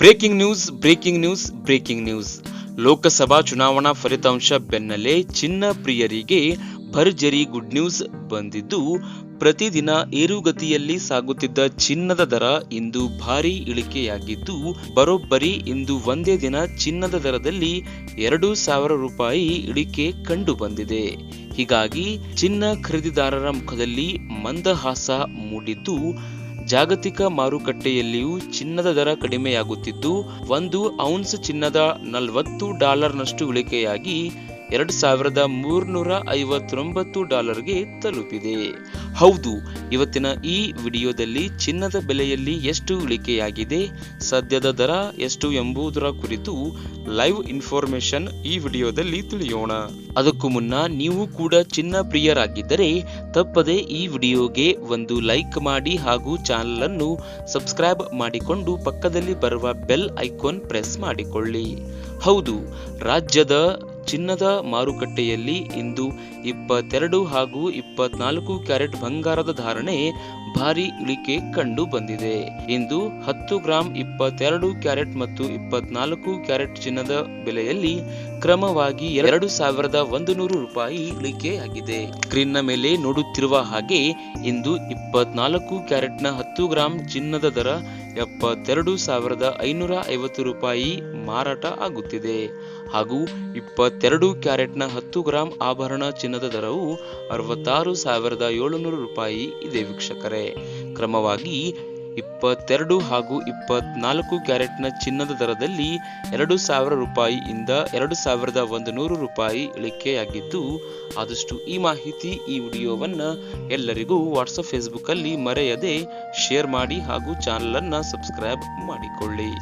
Breaking news breaking news breaking news. Lok Sabha ಚುನಾವಣಾ ಫಲಿತಾಂಶ ಬೆನ್ನಲ್ಲೇ ಚಿನ್ನ ಪ್ರಿಯರಿಗೆ ಭರ್ಜರಿ ಗುಡ್ ನ್ಯೂಸ್ ಬಂದಿದ್ದು, ಪ್ರತಿದಿನ ಏರುಗತಿಯಲ್ಲಿ ಸಾಗುತ್ತಿದ್ದ ಚಿನ್ನದ ದರ ಇಂದು ಭಾರಿ ಇಳಿಕೆಯಾಗಿದ್ದು, ಬರೋಬ್ಬರಿ ಇಂದು ಒಂದೇ ದಿನ ಚಿನ್ನದ ದರದಲ್ಲಿ ಎರಡು ಸಾವಿರ ರೂಪಾಯಿ ಇಳಿಕೆ ಕಂಡು ಬಂದಿದೆ ಹೀಗಾಗಿ ಚಿನ್ನ ಖರೀದಿದಾರರ ಮುಖದಲ್ಲಿ ಮಂದಹಾಸ ಮೂಡಿದ್ದು ಜಾಗತಿಕ ಮಾರುಕಟ್ಟೆಯಲ್ಲಿಯೂ ಚಿನ್ನದ ದರ ಕಡಿಮೆಯಾಗುತ್ತಿದ್ದು, ಒಂದು ಔನ್ಸ್ ಚಿನ್ನದ ನಲವತ್ತು ಡಾಲರ್ನಷ್ಟು ಇಳಿಕೆಯಾಗಿ ಎರಡು ಸಾವಿರದ ಮೂರ್ನೂರ ಐವತ್ತೊಂಬತ್ತು ಡಾಲರ್ಗೆ ತಲುಪಿದೆ. ಹೌದು, ಇವತ್ತಿನ ಈ ವಿಡಿಯೋದಲ್ಲಿ ಚಿನ್ನದ ಬೆಲೆಯಲ್ಲಿ ಎಷ್ಟು ಇಳಿಕೆಯಾಗಿದೆ, ಸದ್ಯದ ದರ ಎಷ್ಟು ಎಂಬುದರ ಕುರಿತು ಲೈವ್ ಇನ್ಫಾರ್ಮೇಶನ್ ಈ ವಿಡಿಯೋದಲ್ಲಿ ತಿಳಿಯೋಣ. ಅದಕ್ಕೂ ಮುನ್ನ ನೀವು ಕೂಡ ಚಿನ್ನ ಪ್ರಿಯರಾಗಿದ್ದರೆ ತಪ್ಪದೆ ಈ ವಿಡಿಯೋಗೆ ಒಂದು ಲೈಕ್ ಮಾಡಿ ಹಾಗೂ ಚಾನಲ್ ಅನ್ನು ಸಬ್ಸ್ಕ್ರೈಬ್ ಮಾಡಿಕೊಂಡು ಪಕ್ಕದಲ್ಲಿ ಬರುವ ಬೆಲ್ ಐಕಾನ್ ಪ್ರೆಸ್ ಮಾಡಿಕೊಳ್ಳಿ. ಹೌದು, ರಾಜ್ಯದ ಚಿನ್ನದ ಮಾರುಕಟ್ಟೆಯಲ್ಲಿ ಇಂದು ಇಪ್ಪತ್ತೆರಡು ಹಾಗೂ ಇಪ್ಪತ್ನಾಲ್ಕು ಕ್ಯಾರೆಟ್ ಬಂಗಾರದ ಧಾರಣೆ ಭಾರಿ ಇಳಿಕೆ ಕಂಡು ಬಂದಿದೆ. ಇಂದು ಹತ್ತು ಗ್ರಾಂ ಇಪ್ಪತ್ತೆರಡು ಕ್ಯಾರೆಟ್ ಮತ್ತು ಇಪ್ಪತ್ನಾಲ್ಕು ಕ್ಯಾರೆಟ್ ಚಿನ್ನದ ಬೆಲೆಯಲ್ಲಿ ಕ್ರಮವಾಗಿ ಎರಡು ಸಾವಿರದ ಒಂದು ನೂರು ರೂಪಾಯಿ ಇಳಿಕೆಯಾಗಿದೆ. ಸ್ಕ್ರೀನ್ನ ಮೇಲೆ ನೋಡುತ್ತಿರುವ ಹಾಗೆ, ಇಂದು ಇಪ್ಪತ್ನಾಲ್ಕು ಕ್ಯಾರೆಟ್ನ ಹತ್ತು ಗ್ರಾಂ ಚಿನ್ನದ ದರ ಎಪ್ಪತ್ತೆರಡು ಸಾವಿರದ ಐನೂರ ಐವತ್ತು ರೂಪಾಯಿ ಮಾರಾಟ ಆಗುತ್ತಿದೆ. ಹಾಗೂ ಇಪ್ಪತ್ತೆರಡು ಕ್ಯಾರೆಟ್ನ ಹತ್ತು ಗ್ರಾಂ ಆಭರಣ ಚಿನ್ನದ ದರವು ಅರವತ್ತಾರು ಸಾವಿರದ ಏಳುನೂರು ರೂಪಾಯಿ ಇದೆ ವೀಕ್ಷಕರೇ. ಕ್ರಮವಾಗಿ ಇಪ್ಪತ್ತೆರಡು ಹಾಗೂ ಇಪ್ಪತ್ನಾಲ್ಕು ಕ್ಯಾರೆಟ್ನ ಚಿನ್ನದ ದರದಲ್ಲಿ ಎರಡು ಸಾವಿರ ರೂಪಾಯಿಯಿಂದ ಎರಡು ಸಾವಿರದ ಒಂದು ನೂರು ರೂಪಾಯಿ ಇಳಿಕೆಯಾಗಿದ್ದು, ಆದಷ್ಟು ಈ ಮಾಹಿತಿ ಈ ವಿಡಿಯೋವನ್ನು ಎಲ್ಲರಿಗೂ ವಾಟ್ಸಪ್, ಫೇಸ್ಬುಕ್ಕಲ್ಲಿ ಮರೆಯದೆ ಶೇರ್ ಮಾಡಿ ಹಾಗೂ ಚಾನಲನ್ನು ಸಬ್ಸ್ಕ್ರೈಬ್ ಮಾಡಿಕೊಳ್ಳಿ.